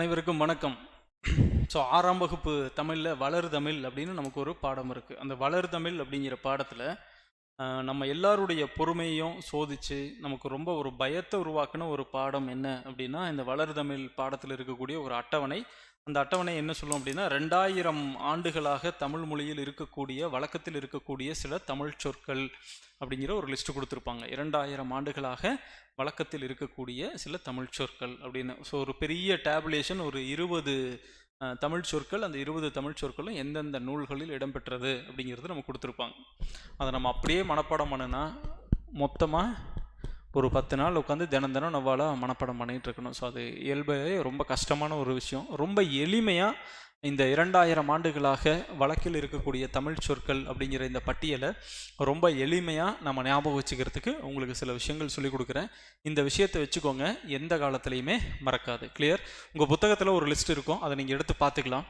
அனைவருக்கும் வணக்கம். ஸோ ஆறாம் வகுப்பு தமிழில் வளர் தமிழ் அப்படின்னு நமக்கு ஒரு பாடம் இருக்குது அந்த வளர் தமிழ் அப்படிங்கிற பாடத்தில் நம்ம எல்லாருடைய பொறுமையும் சோதித்து நமக்கு ரொம்ப ஒரு பயத்தை உருவாக்குன ஒரு பாடம் என்ன அப்படின்னா இந்த வளர் தமிழ் பாடத்தில் இருக்கக்கூடிய ஒரு அட்டவணை அந்த அட்டவணை என்ன சொல்லும் அப்படின்னா ரெண்டாயிரம் ஆண்டுகளாக தமிழ் மொழியில் இருக்கக்கூடிய வழக்கத்தில் இருக்கக்கூடிய சில தமிழ் சொற்கள் அப்படிங்கிற ஒரு லிஸ்ட் கொடுத்துருப்பாங்க. இரண்டாயிரம் ஆண்டுகளாக வழக்கத்தில் இருக்கக்கூடிய சில தமிழ் சொற்கள் அப்படின்னு. ஸோ ஒரு பெரிய டேபுலேஷன் ஒரு இருபது தமிழ் சொற்கள் அந்த இருபது தமிழ் சொற்களும் எந்தெந்த நூல்களில் இடம்பெற்றது அப்படிங்கிறது நம்ம கொடுத்துருப்பாங்க. அதை நம்ம அப்படியே மனப்பாடம் பண்ணுனா மொத்தமாக ஒரு பத்து நாள் உட்காந்து தினம் தினம் நம்மளால் மனப்பாடம் பண்ணிகிட்டு இருக்கணும். ஸோ அது இயல்பே ரொம்ப கஷ்டமான ஒரு விஷயம். ரொம்ப எளிமையாக இந்த இரண்டாயிரம் ஆண்டுகளாக வழக்கில் இருக்கக்கூடிய தமிழ் சொற்கள் அப்படிங்கிற இந்த பட்டியலை ரொம்ப எளிமையாக நம்ம ஞாபகம் வச்சுக்கிறதுக்கு உங்களுக்கு சில விஷயங்கள் சொல்லிக் கொடுக்குறேன். இந்த விஷயத்தை வச்சுக்கோங்க எந்த காலத்துலையுமே மறக்காது. கிளியர் உங்கள் புத்தகத்தில் ஒரு லிஸ்ட் இருக்கும். அதை நீங்கள் எடுத்து பார்த்துக்கலாம்.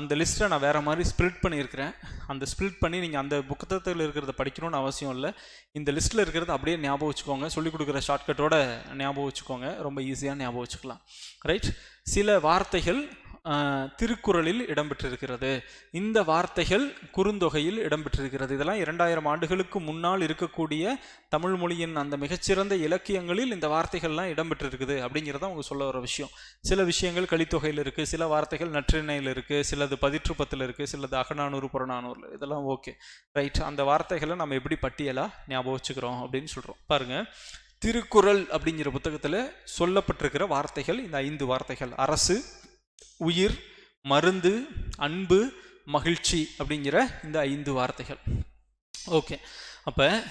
அந்த லிஸ்ட்டை நான் வேறு மாதிரி ஸ்ப்ளிட் பண்ணியிருக்கிறேன். அந்த ஸ்ப்ளிட் பண்ணி நீங்கள் அந்த புத்தகத்தில் இருக்கிறத படிக்கணும்னு அவசியம் இல்லை. இந்த லிஸ்ட்டில் இருக்கிறத அப்படியே ஞாபகம் வச்சுக்கோங்க. சொல்லிக் கொடுக்குற ஷார்ட்கட்டோட ஞாபகம் வச்சுக்கோங்க. ரொம்ப ஈஸியாக ஞாபகம் வச்சுக்கலாம். ரைட் சில வார்த்தைகள் திருக்குறளில் இடம்பெற்றிருக்கிறது. இந்த வார்த்தைகள் குறுந்தொகையில் இடம்பெற்றிருக்கிறது. இதெல்லாம் இரண்டாயிரம் ஆண்டுகளுக்கு முன்னால் இருக்கக்கூடிய தமிழ் மொழியின் அந்த மிகச்சிறந்த இலக்கியங்களில் இந்த வார்த்தைகள்லாம் இடம்பெற்றிருக்குது அப்படிங்கிறத அவங்க சொல்ல வர விஷயம். சில விஷயங்கள் கலித்தொகையில் இருக்குது சில வார்த்தைகள் நற்றிணையில் இருக்குது சிலது பதிற்றுப்பத்தில் இருக்குது சிலது அகநானூறு புறநானூறு இதெல்லாம் ஓகே. ரைட். அந்த வார்த்தைகளை நம்ம எப்படி பட்டியலாக ஞாபகம் வச்சுக்கிறோம் அப்படின்னு சொல்கிறோம் பாருங்கள் திருக்குறள் அப்படிங்கிற புத்தகத்தில் சொல்லப்பட்டிருக்கிற வார்த்தைகள் இந்த ஐந்து வார்த்தைகள். அரசு உயிர் மருந்து அன்பு மகிழ்ச்சி அப்படிங்கிற இந்த ஐந்து வார்த்தைகள். ஓகே. அப்போ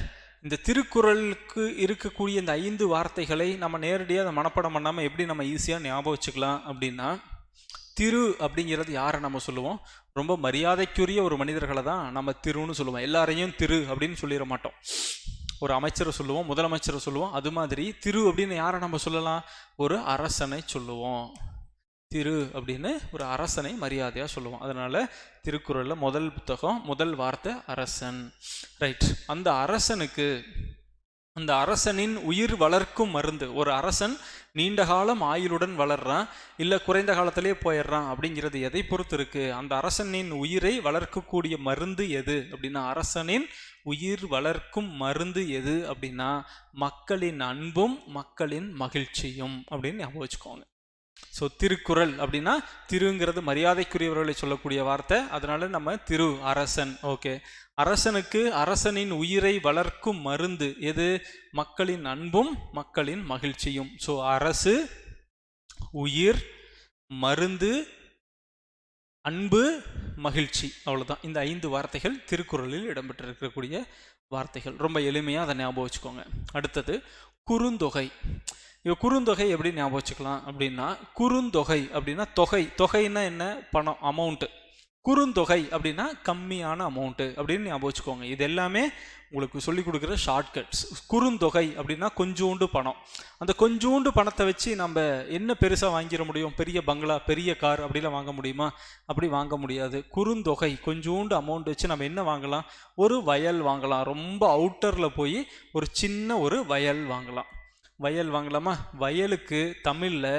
இந்த திருக்குறளுக்கு இருக்கக்கூடிய இந்த ஐந்து வார்த்தைகளை நம்ம நேரடியாக அதை மனப்படம் பண்ணாமல் எப்படி நம்ம ஈஸியாக ஞாபகம் வச்சுக்கலாம் அப்படின்னா திரு அப்படிங்கிறது யாரை நம்ம சொல்லுவோம்? ரொம்ப மரியாதைக்குரிய ஒரு மனிதர்களை தான் நம்ம திருன்னு சொல்லுவோம். எல்லாரையும் திரு அப்படின்னு சொல்லிட மாட்டோம். ஒரு அமைச்சரை சொல்லுவோம் முதலமைச்சரை சொல்லுவோம். அது மாதிரி திரு அப்படின்னு யாரை நம்ம சொல்லலாம்? ஒரு அரசனை சொல்லுவோம். திரு அப்படின்னு ஒரு அரசனை மரியாதையாக சொல்லுவோம் அதனால் திருக்குறளில் முதல் புத்தகம் முதல் வார்த்தை அரசன். ரைட் அந்த அரசனுக்கு அந்த அரசனின் உயிர் வளர்க்கும் மருந்து ஒரு அரசன் நீண்ட காலம் ஆயுளுடன் வளர்றான் இல்லை குறைந்த காலத்திலே போயிடுறான் அப்படிங்கிறது எதை பொறுத்து இருக்கு? அந்த அரசனின் உயிரை வளர்க்கக்கூடிய மருந்து எது? அப்படின்னா அரசனின் உயிர் வளர்க்கும் மருந்து எது? அப்படின்னா மக்களின் அன்பும் மக்களின் மகிழ்ச்சியும் அப்படின்னு ஞாபகம் வச்சுக்கோங்க. ஸோ திருக்குறள் அப்படின்னா திருங்கிறது மரியாதைக்குரியவர்களை சொல்லக்கூடிய வார்த்தை. அதனால நம்ம திரு அரசன். ஓகே அரசனுக்கு அரசனின் உயிரை வளர்க்கும் மருந்து எது? மக்களின் அன்பும் மக்களின் மகிழ்ச்சியும். ஸோ அரசு உயிர் மருந்து அன்பு மகிழ்ச்சி. அவ்வளோதான் இந்த ஐந்து வார்த்தைகள் திருக்குறளில் இடம்பெற்றிருக்கக்கூடிய வார்த்தைகள். ரொம்ப எளிமையாக அதை ஞாபகம் வச்சுக்கோங்க. அடுத்தது குறுந்தொகை. இப்போ குறுந்தொகை எப்படி ஞாபகம் வச்சுக்கலாம் அப்படின்னா குறுந்தொகை அப்படின்னா தொகை. தொகைன்னா என்ன? பணம் அமௌண்ட்டு குறுந்தொகை அப்படின்னா கம்மியான அமௌண்ட்டு அப்படின்னு ஞாபகம் வச்சுக்கோங்க. இது எல்லாமே உங்களுக்கு சொல்லிக் கொடுக்குற ஷார்ட்கட்ஸ் குறுந்தொகை அப்படின்னா கொஞ்சோண்டு பணம். அந்த கொஞ்சோண்டு பணத்தை வச்சு நம்ம என்ன பெருசாக வாங்கிட முடியும்? பெரிய பங்களா பெரிய கார் அப்படிலாம் வாங்க முடியுமா? அப்படி வாங்க முடியாது. குறுந்தொகை கொஞ்சோண்டு அமௌண்ட் வச்சு நம்ம என்ன வாங்கலாம்? ஒரு வயல் வாங்கலாம். ரொம்ப அவுட்டரில் போய் ஒரு சின்ன ஒரு வயல் வாங்கலாம். வயல் வாங்கலாமா? வயலுக்கு தமிழில்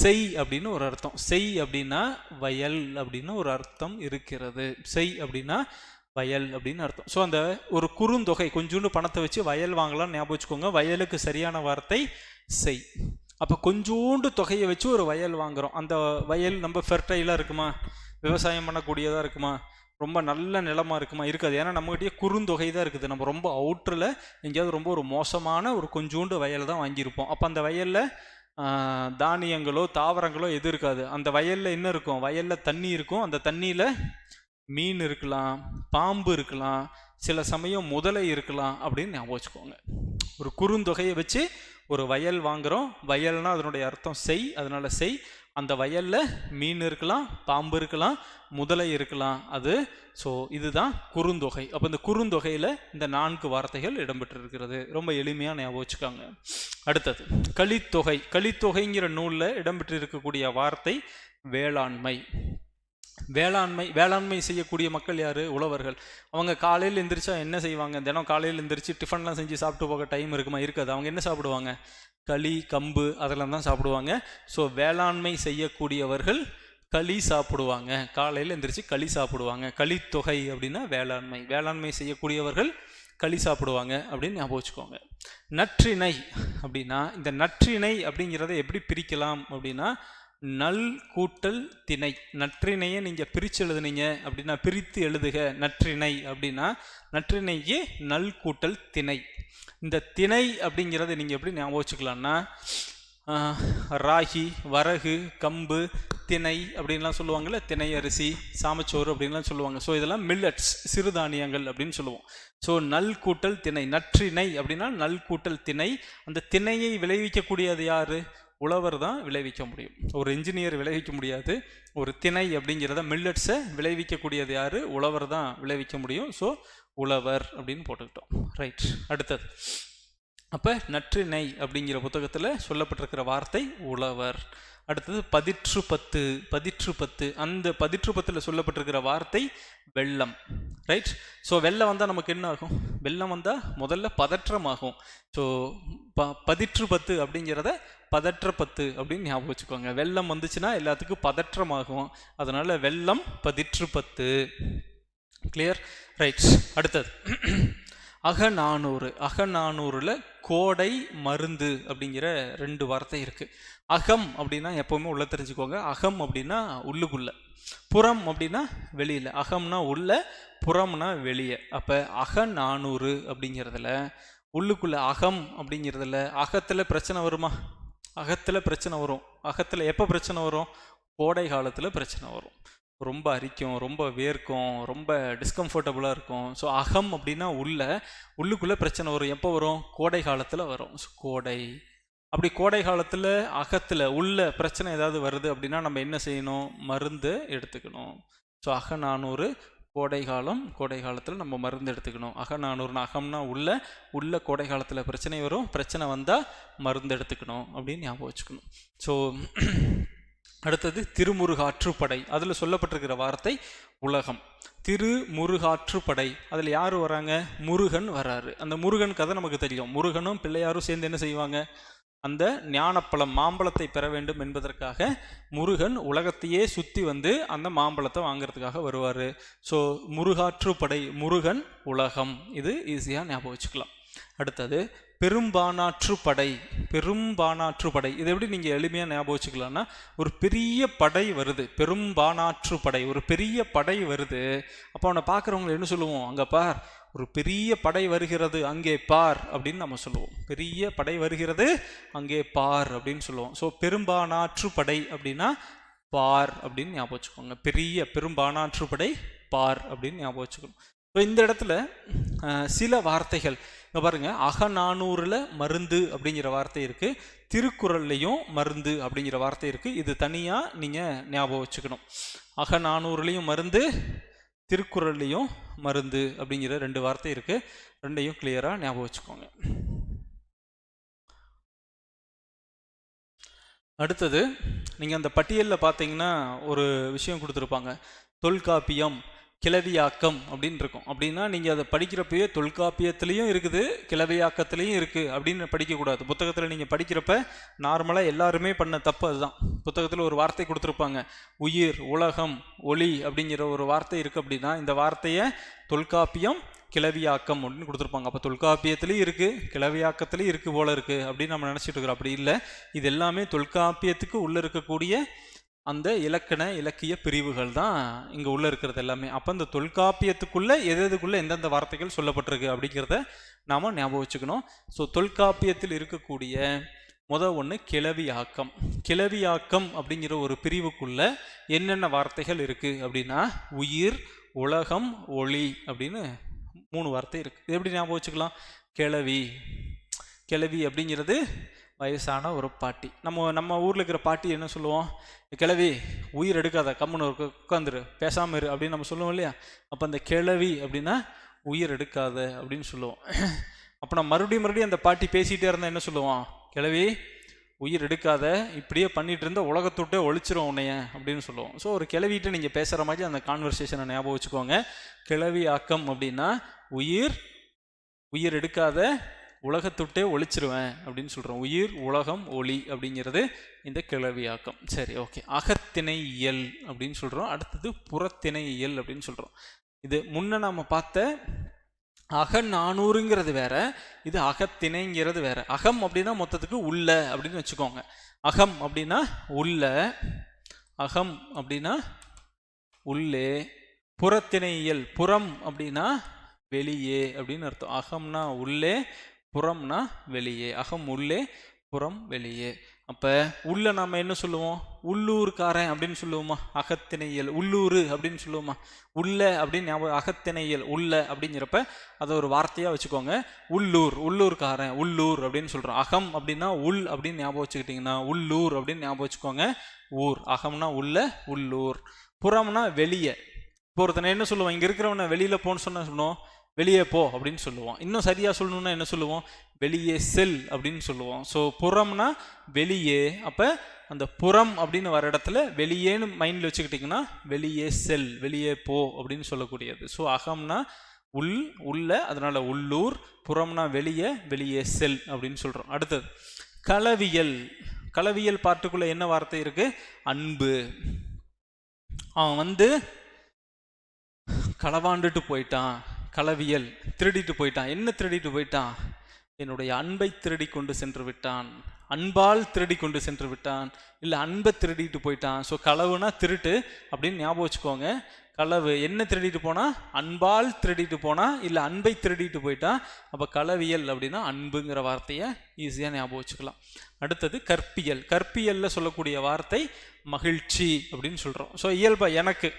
செய் அப்படின்னு ஒரு அர்த்தம். செய் அப்படின்னா வயல் அப்படின்னு ஒரு அர்த்தம் இருக்கிறது. செய் அப்படின்னா வயல் அப்படின்னு அர்த்தம். ஸோ அந்த ஒரு குறுந்தொகை கொஞ்சோண்டு பணத்தை வச்சு வயல் வாங்கலாம் ஞாபகம் வச்சுக்கோங்க. வயலுக்கு சரியான வார்த்தை செய். அப்போ கொஞ்சோண்டு தொகையை வச்சு ஒரு வயல் வாங்குகிறோம் அந்த வயல் நம்ம ஃபெர்டைலாக இருக்குமா? விவசாயம் பண்ணக்கூடியதாக இருக்குமா? ரொம்ப நல்ல நிலமாக இருக்குமா? இருக்காது. ஏன்னா நம்மகிட்டயே குறுந்தொகை தான் இருக்குது. நம்ம ரொம்ப அவுட்டரில் எங்கேயாவது ரொம்ப ஒரு மோசமான ஒரு கொஞ்சோண்டு வயல் தான் வாங்கியிருப்போம். அப்போ அந்த வயலில் தானியங்களோ தாவரங்களோ எது இருக்காது. அந்த வயலில் என்ன இருக்கும்? வயலில் தண்ணி இருக்கும். அந்த தண்ணியில் மீன் இருக்கலாம் பாம்பு இருக்கலாம் சில சமயம் முதலை இருக்கலாம் அப்படின்னு ஞாபகம் வச்சுக்கோங்க. ஒரு குறுந்தொகையை வச்சு ஒரு வயல் வாங்குகிறோம் வயல்னால் அதனுடைய அர்த்தம் செய் அதனால் செய். அந்த வயலில் மீன் இருக்கலாம் பாம்பு இருக்கலாம் முதலை இருக்கலாம். அது ஸோ இதுதான் குறுந்தொகை. அப்போ இந்த குறுந்தொகையில் இந்த நான்கு வார்த்தைகள் இடம்பெற்றிருக்கிறது. ரொம்ப எளிமையாக ஞாபகம் வச்சுக்காங்க. அடுத்தது கலித்தொகை. கலித்தொகைங்கிற நூலில் இடம்பெற்றிருக்கக்கூடிய வார்த்தை வேளாண்மை. வேளாண்மை வேளாண்மை செய்யக்கூடிய மக்கள் யார்? உழவர்கள். அவங்க காலையில் எந்திரிச்சா என்ன செய்வாங்க? தினம் காலையில் எந்திரிச்சு டிஃபன்லாம் செஞ்சு சாப்பிட்டு போக டைம் இருக்குமா? இருக்காது. அவங்க என்ன சாப்பிடுவாங்க? களி கம்பு அதெல்லாம் தான் சாப்பிடுவாங்க. ஸோ வேளாண்மை செய்யக்கூடியவர்கள் களி சாப்பிடுவாங்க. காலையில் எந்திரிச்சு களி சாப்பிடுவாங்க. களித்தொகை அப்படின்னா வேளாண்மை. வேளாண்மை செய்யக்கூடியவர்கள் களி சாப்பிடுவாங்க அப்படின்னு ஞாபகம் வச்சுக்கோங்க. நற்றிணை அப்படின்னா இந்த நற்றிணை அப்படிங்கிறத எப்படி பிரிக்கலாம் அப்படின்னா நல் கூட்டல் திணை. நற்றிணையை நீங்கள் பிரித்து எழுதுனீங்க அப்படின்னா பிரித்து எழுதுக நற்றிணை அப்படின்னா நற்றிணையே நல் கூட்டல் திணை. இந்த திணை அப்படிங்கிறத நீங்கள் எப்படி ஞாபகம் வச்சுக்கலாம்னா ராகி வரகு கம்பு திணை அப்படின்லாம் சொல்லுவாங்கள்ல திணை அரிசி சாமச்சோறு அப்படின்லாம் சொல்லுவாங்க. ஸோ இதெல்லாம் மில்லட்ஸ் சிறுதானியங்கள் அப்படின்னு சொல்லுவோம். ஸோ நல் கூட்டல் திணை நற்றிணை அப்படின்னா நல் கூட்டல் திணை. அந்த திணையை விளைவிக்கக்கூடியது யாரு? உழவர் தான் விளைவிக்க முடியும். ஒரு இன்ஜினியர் விளைவிக்க முடியாது. ஒரு திணை அப்படிங்கிறத மில்லட்ஸை விளைவிக்கக்கூடியது யார்? உழவர் தான் விளைவிக்க முடியும். ஸோ உழவர் அப்படின்னு போட்டுக்கிட்டோம். ரைட் அடுத்தது. அப்போ நற்றிணை அப்படிங்கிற புத்தகத்தில் சொல்லப்பட்டிருக்கிற வார்த்தை உழவர். அடுத்தது பதிற்று பத்து பதிற்று பத்து அந்த பதிற்று பத்தில் சொல்லப்பட்டிருக்கிற வார்த்தை வெள்ளம். ரைட் ஸோ வெள்ளம் வந்தால் நமக்கு என்ன ஆகும்? வெள்ளம் வந்தால் முதல்ல பதற்றமாகும் ஸோ ப பதிற்று பத்து அப்படிங்கிறத பதற்ற பத்து அப்படின்னு ஞாபகம் வச்சுக்கோங்க. வெள்ளம் வந்துச்சுன்னா எல்லாத்துக்கும் பதற்றமாகும். அதனால வெள்ளம் பதிற்று பத்து. கிளியர் ரைட் அடுத்தது. அகநானூறு அகநானூறில் கோடை மருந்து அப்படிங்கிற ரெண்டு வார்த்தை இருக்குது அகம் அப்படின்னா எப்போவுமே உள்ள தெரிஞ்சுக்கோங்க. அகம் அப்படின்னா உள்ளுக்குள்ளே. புறம் அப்படின்னா வெளியில். அகம்னா உள்ள புறம்னா வெளியே. அப்போ அகநானூறு அப்படிங்கிறதுல உள்ளுக்குள்ளே அகம் அப்படிங்கிறதுல அகத்தில் பிரச்சனை வருமா? அகத்தில் பிரச்சனை வரும். அகத்தில் எப்போ பிரச்சனை வரும்? கோடை காலத்தில் பிரச்சனை வரும். ரொம்ப அரிக்கும் ரொம்ப வேர்க்கும் ரொம்ப டிஸ்கம்ஃபர்டபுளாக இருக்கும். ஸோ அகம் அப்படின்னா உள்ள உள்ளுக்குள்ளே பிரச்சனை வரும். எப்போ வரும்? கோடை காலத்தில் வரும். ஸோ கோடை. அப்படி கோடை காலத்தில் அகத்தில் உள்ள பிரச்சனை ஏதாவது வருது அப்படின்னா நம்ம என்ன செய்யணும்? மருந்து எடுத்துக்கணும். ஸோ அக நானூறு கோடை காலம் கோடை காலத்தில் நம்ம மருந்து எடுத்துக்கணும். அகநானூறுனா அகம்னா உள்ள உள்ள கோடை காலத்தில் பிரச்சனை வரும் பிரச்சனை வந்தால் மருந்து எடுத்துக்கணும் அப்படின்னு ஞாபகம் வச்சுக்கணும். ஸோ அடுத்தது திருமுருகாற்றுப்படை. அதில் சொல்லப்பட்டிருக்கிற வார்த்தை உலகம். திருமுருகாற்றுப்படை. அதில் யார் வராங்க? முருகன் வராரு. அந்த முருகன் கதை நமக்கு தெரியும். முருகனும் பிள்ளையாரும் சேர்ந்து என்ன செய்வாங்க? அந்த ஞானப்பழம் மாம்பழத்தை பெற வேண்டும் என்பதற்காக முருகன் உலகத்தையே சுற்றி வந்து அந்த மாம்பழத்தை வாங்குறதுக்காக வருவார். ஸோ முருகாற்றுப்படை முருகன் உலகம். இது ஈஸியாக ஞாபகம் வச்சுக்கலாம். அடுத்தது பெரும்பானாற்று படை பெரும்பானாற்று படை இதை எப்படி நீங்கள் எளிமையாக ஞாபகம் வச்சுக்கலாம்னா ஒரு பெரிய படை வருது பெரும்பானாற்று படை ஒரு பெரிய படை வருது. அப்போ அவனை பார்க்குறவங்களை என்ன சொல்லுவோம்? அங்கே பார் ஒரு பெரிய படை வருகிறது அங்கே பார் அப்படின்னு நம்ம சொல்லுவோம். பெரிய படை வருகிறது அங்கே பார் அப்படின்னு சொல்லுவோம். ஸோ பெரும்பானாற்று படை அப்படின்னா பார் அப்படின்னு ஞாபகம் வச்சுக்கோங்க. பெரிய பெரும்பானாற்று படை பார் அப்படின்னு ஞாபகம் வச்சுக்கணும். ஸோ இந்த இடத்துல சில வார்த்தைகள். இப்போ பாருங்கள் அகநானூறில் மருந்து அப்படிங்கிற வார்த்தை இருக்குது திருக்குறள்லையும் மருந்து அப்படிங்கிற வார்த்தை இருக்குது இது தனியாக நீங்கள் ஞாபகம் வச்சுக்கணும். அகநானூறுலையும் மருந்து திருக்குறள்லையும் மருந்து அப்படிங்கிற ரெண்டு வார்த்தை இருக்கு. ரெண்டையும் கிளியராக ஞாபகம் வச்சுக்கோங்க. அடுத்தது நீங்கள் அந்த பட்டியலில் பார்த்தீங்கன்னா ஒரு விஷயம் கொடுத்துருப்பாங்க. தொல்காப்பியம் கிளவியாக்கம் அப்படின்னு இருக்கும். அப்படின்னா நீங்கள் அதை படிக்கிறப்பயே தொல்காப்பியத்துலேயும் இருக்குது கிளவியாக்கத்துலேயும் இருக்குது அப்படின்னு படிக்கக்கூடாது. புத்தகத்தில் நீங்கள் படிக்கிறப்ப நார்மலாக எல்லாருமே பண்ண தப்பு அதுதான். புத்தகத்தில் ஒரு வார்த்தை கொடுத்துருப்பாங்க. உயிர் உலகம் ஒளி அப்படிங்கிற ஒரு வார்த்தை இருக்குது அப்படின்னா இந்த வார்த்தையை தொல்காப்பியம் கிளவியாக்கம் அப்படின்னு கொடுத்துருப்பாங்க. அப்போ தொல்காப்பியத்துலேயும் இருக்குது கிளவியாக்கத்துலேயும் இருக்குது போல இருக்குது அப்படின்னு நம்ம நினச்சிட்டு இருக்கிறோம். அப்படி இல்லை. இது எல்லாமே தொல்காப்பியத்துக்கு உள்ளே இருக்கக்கூடிய அந்த இலக்கண இலக்கிய பிரிவுகள் தான் இங்கே உள்ளே இருக்கிறது எல்லாமே. அப்போ இந்த தொல்காப்பியத்துக்குள்ளே எது எதுக்குள்ளே எந்தெந்த வார்த்தைகள் சொல்லப்பட்டிருக்கு அப்படிங்கிறத நாம் ஞாபகம் வச்சுக்கணும். ஸோ தொல்காப்பியத்தில் இருக்கக்கூடிய முத ஒன்று கிளவியாக்கம். கிளவியாக்கம் அப்படிங்கிற ஒரு பிரிவுக்குள்ளே என்னென்ன வார்த்தைகள் இருக்குது அப்படின்னா உயிர் உலகம் ஒளி அப்படின்னு மூணு வார்த்தை இருக்குது இது எப்படி ஞாபகம் வச்சுக்கலாம்? கிளவி. கிளவி அப்படிங்கிறது வயசான ஒரு பாட்டி. நம்ம நம்ம ஊரில் இருக்கிற பாட்டி என்ன சொல்லுவோம்? கிழவி உயிர் எடுக்காத கம்முன்னு ஒரு உட்காந்துரு பேசாமல் இரு அப்படின்னு நம்ம சொல்லுவோம் இல்லையா? அப்போ அந்த கிழவி அப்படின்னா உயிர் எடுக்காத அப்படின்னு சொல்லுவோம். அப்போ நான் மறுபடியும் மறுபடியும் அந்த பாட்டி பேசிகிட்டே இருந்தால் என்ன சொல்லுவோம் கிழவி உயிர் எடுக்காத இப்படியே பண்ணிட்டு இருந்தால் உலகத்தொட்டே ஒழிச்சிரும் உன்னைய அப்படின்னு சொல்லுவோம். ஸோ ஒரு கிளவிட்டு நீங்கள் பேசுகிற மாதிரி அந்த கான்வர்சேஷனை ஞாபகம் வச்சுக்கோங்க. கிளவி ஆக்கம் அப்படின்னா உயிர் உயிர் எடுக்காத உலகத்துட்டே ஒழிச்சிருவேன் அப்படின்னு சொல்கிறோம் உயிர் உலகம் ஒளி அப்படிங்கிறது இந்த கிளவியாக்கம். சரி ஓகே அகத்திணை இயல் அப்படின்னு சொல்கிறோம் அடுத்தது புறத்திணை இயல் அப்படின்னு சொல்கிறோம் இது முன்ன நம்ம பார்த்த அக நானூறுங்கிறது வேற இது அகத்திணைங்கிறது வேற. அகம் அப்படின்னா மொத்தத்துக்கு உள்ள அப்படின்னு வச்சுக்கோங்க. அகம் அப்படின்னா உள்ள அகம் அப்படின்னா உள்ளே புறத்திணையியல் புறம் அப்படின்னா வெளியே அப்படின்னு அர்த்தம். அகம்னா உள்ளே புறம்னா வெளியே அகம் உள்ளே புறம் வெளியே. அப்போ உள்ள நாம் என்ன சொல்லுவோம்? உள்ளூர்காரன் அப்படின்னு சொல்லுவோமா? அகத்திணையல் உள்ளூர் அப்படின்னு சொல்லுவோமா? உள்ள அப்படின்னு ஞாபகம் அகத்திணையல் உள்ள அப்படிங்கிறப்ப அதை ஒரு வார்த்தையாக வச்சுக்கோங்க. உள்ளூர் உள்ளூர்காரன் உள்ளூர் அப்படின்னு சொல்கிறோம் அகம் அப்படின்னா உள் அப்படின்னு ஞாபகம் வச்சுக்கிட்டிங்கன்னா உள்ளூர் அப்படின்னு ஞாபகம் வச்சுக்கோங்க. ஊர் அகம்னா உள்ள உள்ளூர். புறம்னா வெளியே. இப்போ ஒருத்தனை என்ன சொல்லுவோம் இங்கே இருக்கிறவனை வெளியில் போன்னு சொன்ன சொல்லுவோம்? வெளியே போ அப்படின்னு சொல்லுவோம். இன்னும் சரியாக சொல்லணும்னா என்ன சொல்லுவோம்? வெளியே செல் அப்படின்னு சொல்லுவோம். ஸோ புறம்னா வெளியே. அப்போ அந்த புறம் அப்படின்னு வர இடத்துல வெளியேன்னு மைண்டில் வச்சுக்கிட்டிங்கன்னா வெளியே செல் வெளியே போ அப்படின்னு சொல்லக்கூடியது. ஸோ அகம்னா உள் உள்ள அதனால் உள்ளூர் புறம்னா வெளியே வெளியே செல் அப்படின்னு சொல்கிறோம் அடுத்தது களவியல் களவியல் பாட்டுக்குள்ளே என்ன வார்த்தை இருக்குது அன்பு. அவன் வந்து களவாண்டுட்டு போயிட்டான். களவியல் திருடிட்டு போயிட்டான். என்ன திருடிட்டு போயிட்டான்? என்னுடைய அன்பை திருடி கொண்டு சென்று விட்டான். அன்பால் திருடி கொண்டு சென்று விட்டான். இல்லை அன்பை திருடிட்டு போயிட்டான். ஸோ களவுனா திருட்டு அப்படின்னு ஞாபகம் வச்சுக்கோங்க. களவு என்ன திருடிட்டு போனா? அன்பால் திருடிட்டு போனா இல்லை அன்பை திருடிட்டு போயிட்டான் அப்போ களவியல் அப்படின்னா அன்புங்கிற வார்த்தையை ஈஸியாக ஞாபகம் வச்சுக்கலாம். அடுத்தது கற்பியல். கற்பியலில் சொல்லக்கூடிய வார்த்தை மகிழ்ச்சி அப்படின்னு சொல்கிறோம் ஸோ இயல்பா எனக்கு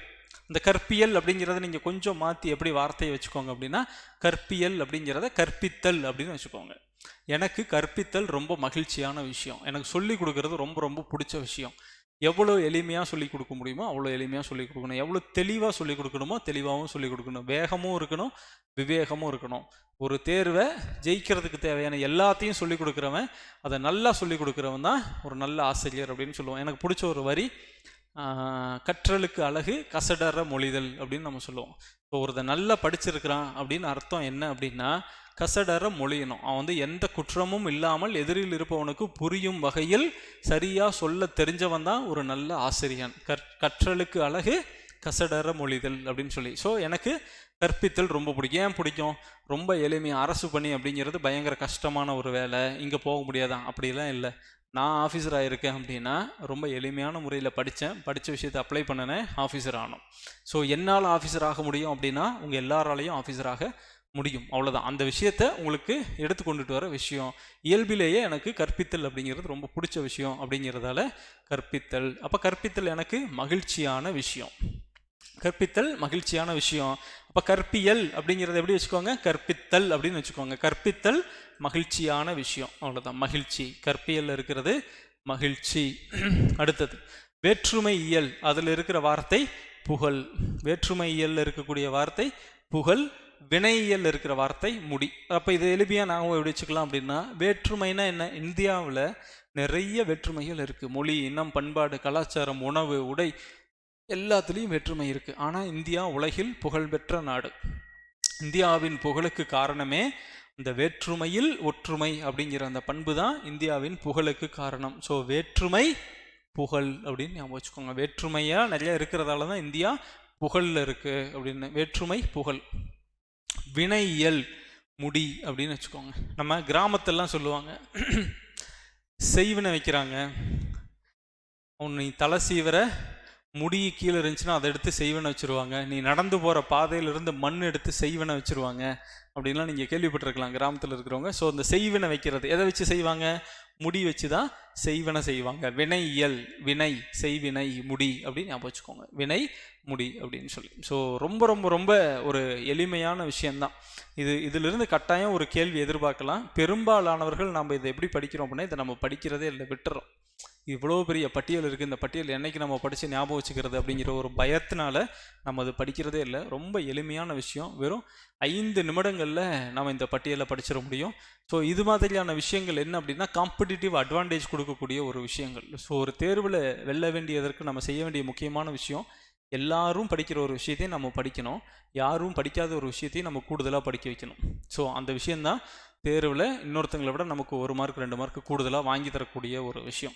இந்த கற்பியல் அப்படிங்கிறத நீங்கள் கொஞ்சம் மாற்றி எப்படி வார்த்தையை வச்சுக்கோங்க அப்படின்னா கற்பியல் அப்படிங்கிறத கற்பித்தல் அப்படின்னு வச்சுக்கோங்க. எனக்கு கற்பித்தல் ரொம்ப மகிழ்ச்சியான விஷயம். எனக்கு சொல்லி கொடுக்கறது ரொம்ப ரொம்ப பிடிச்ச விஷயம். எவ்வளோ எளிமையாக சொல்லிக் கொடுக்க முடியுமோ அவ்வளோ எளிமையாக சொல்லிக் கொடுக்கணும். எவ்வளோ தெளிவாக சொல்லி கொடுக்கணுமோ தெளிவாகவும் சொல்லிக் கொடுக்கணும். வேகமும் இருக்கணும் விவேகமும் இருக்கணும். ஒரு தேர்வை ஜெயிக்கிறதுக்கு தேவையான எல்லாத்தையும் சொல்லிக் கொடுக்குறவன் அதை நல்லா சொல்லிக் கொடுக்குறவன் தான் ஒரு நல்ல ஆசிரியர் அப்படின்னு சொல்லுவான் எனக்கு பிடிச்ச ஒரு வரி கற்றலுக்கு அழகு கசடற மொழிதல் அப்படின்னு நம்ம சொல்லுவோம். இப்போ ஒருத்தன் நல்லா படிச்சிருக்கிறான் அப்படின்னு அர்த்தம் என்ன அப்படின்னா கசடற மொழியணும். அவன் வந்து எந்த குற்றமும் இல்லாமல் எதிரில் இருப்பவனுக்கு புரியும் வகையில் சரியாக சொல்ல தெரிஞ்சவன் தான் ஒரு நல்ல ஆசிரியன். கற் கற்றலுக்கு அழகு கசடற மொழிதல் அப்படின்னு சொல்லி. ஸோ எனக்கு கற்பித்தல் ரொம்ப பிடிக்கும். ஏன் பிடிக்கும்? ரொம்ப எளிமையாக அரசு பணி அப்படிங்கிறது பயங்கர கஷ்டமான ஒரு வேலை. இங்கே போக முடியாதான். அப்படிலாம் இல்லை. நான் ஆஃபீஸராக இருக்கேன் அப்படின்னா ரொம்ப எளிமையான முறையில் படித்தேன் படித்த விஷயத்தை அப்ளை பண்ணினேன் ஆஃபீஸர் ஆனோம் ஸோ என்னால் ஆஃபீஸர் ஆக முடியும் அப்படின்னா உங்கள் எல்லாராலையும் ஆஃபீஸராக முடியும். அவ்வளோதான் அந்த விஷயத்த உங்களுக்கு எடுத்து கொண்டுட்டு வர விஷயம். இயல்பிலேயே எனக்கு கற்பித்தல் அப்படிங்கிறது ரொம்ப பிடிச்ச விஷயம் அப்படிங்கிறதால கற்பித்தல். அப்போ கற்பித்தல் எனக்கு மகிழ்ச்சியான விஷயம். கற்பித்தல் மகிழ்ச்சியான விஷயம். அப்போ கற்பியல் அப்படிங்கிறத எப்படி வச்சுக்கோங்க? கற்பித்தல் அப்படின்னு வச்சுக்கோங்க. கற்பித்தல் மகிழ்ச்சியான விஷயம். அவ்வளோதான் மகிழ்ச்சி. கற்பியல் இருக்கிறது மகிழ்ச்சி. அடுத்தது வேற்றுமை இயல். அதில் இருக்கிற வார்த்தை புகழ். வேற்றுமை இயல் இருக்கக்கூடிய வார்த்தை புகழ். வினையியல் இருக்கிற வார்த்தை முடி. அப்போ இது எளிமையாக நாங்கள் எப்படி வச்சுக்கலாம் அப்படின்னா வேற்றுமைனா என்ன? இந்தியாவில் நிறைய வேற்றுமைகள் இருக்குது மொழி இனம் பண்பாடு கலாச்சாரம் உணவு உடை எல்லாத்துலேயும் வேற்றுமை இருக்குது ஆனால் இந்தியா உலகில் புகழ்பெற்ற நாடு. இந்தியாவின் புகழுக்கு காரணமே இந்த வேற்றுமையில் ஒற்றுமை அப்படிங்கிற அந்த பண்பு தான் இந்தியாவின் புகழுக்கு காரணம். ஸோ வேற்றுமை புகழ் அப்படின்னு ஞாபகம் வச்சுக்கோங்க. வேற்றுமையாக நிறைய இருக்கிறதால தான் இந்தியா புகழில் இருக்குது அப்படின்னு. வேற்றுமை புகழ். வினையியல் முடி அப்படின்னு வச்சுக்கோங்க. நம்ம கிராமத்தெல்லாம் சொல்லுவாங்க. செய்வினை வைக்கிறாங்க. உன் நீ தலை சீவர முடி கீழே இருந்துச்சுன்னா அதை எடுத்து செய்வனை வச்சுருவாங்க. நீ நடந்து போகிற பாதையிலிருந்து மண் எடுத்து செய்வனை வச்சுருவாங்க. அப்படின்லாம் நீங்கள் கேள்விப்பட்டிருக்கலாம் கிராமத்தில் இருக்கிறவங்க. ஸோ அந்த செய்வினை வைக்கிறது. எதை வச்சு செய்வாங்க? முடி வச்சு தான் செய்வனை செய்வாங்க. வினை இயல் வினை செய்வினை முடி அப்படின்னு ஞாபகம் வச்சுக்கோங்க. வினை முடி அப்படின்னு சொல்லி. ஸோ ரொம்ப ரொம்ப ரொம்ப ஒரு எளிமையான விஷயந்தான் இது இதிலிருந்து கட்டாயம் ஒரு கேள்வி எதிர்பார்க்கலாம். பெரும்பாலானவர்கள் நம்ம இதை எப்படி படிக்கிறோம் அப்படின்னா இதை நம்ம படிக்கிறதே இல்லை விட்டுறோம். இவ்வளோ பெரிய பட்டியல் இருக்குது இந்த பட்டியல் என்னைக்கு நம்ம படித்து ஞாபகம் வச்சுக்கிறது அப்படிங்கிற ஒரு பயத்தினால நம்ம அது படிக்கிறதே இல்லை. ரொம்ப எளிமையான விஷயம். வெறும் ஐந்து நிமிடங்களில் நம்ம இந்த பட்டியலை படிச்சிட முடியும். ஸோ இது மாதிரியான விஷயங்கள் என்ன அப்படின்னா காம்படிட்டிவ் அட்வான்டேஜ் கொடுக்கக்கூடிய ஒரு விஷயங்கள். ஸோ ஒரு தேர்வில் வெல்ல வேண்டியதற்கு நம்ம செய்ய வேண்டிய முக்கியமான விஷயம் எல்லாரும் படிக்கிற ஒரு விஷயத்தையும் நம்ம படிக்கணும். யாரும் படிக்காத ஒரு விஷயத்தையும் நம்ம கூடுதலாக படிக்க வைக்கணும். ஸோ அந்த விஷயந்தான் தேர்வில் இன்னொருத்தங்களை விட நமக்கு ஒரு மார்க் ரெண்டு மார்க் கூடுதலாக வாங்கி தரக்கூடிய ஒரு விஷயம்.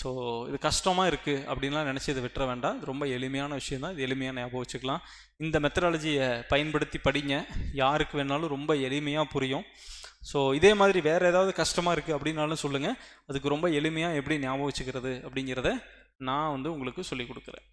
ஸோ இது கஷ்டமாக இருக்குது அப்படின்லாம் நினச்சி இதை விட்டுற வேண்டாம். இது ரொம்ப எளிமையான விஷயம் தான். இது எளிமையாக ஞாபகம் வச்சுக்கலாம். இந்த மெத்தடாலஜியை பயன்படுத்தி படிங்க. யாருக்கு வேணாலும் ரொம்ப எளிமையாக புரியும். ஸோ இதே மாதிரி வேறு ஏதாவது கஷ்டமாக இருக்குது அப்படின்னாலும் சொல்லுங்கள் அதுக்கு ரொம்ப எளிமையாக எப்படி ஞாபகம் வச்சுக்கிறது அப்படிங்கிறத நான் வந்து உங்களுக்கு சொல்லிக் கொடுக்குறேன்.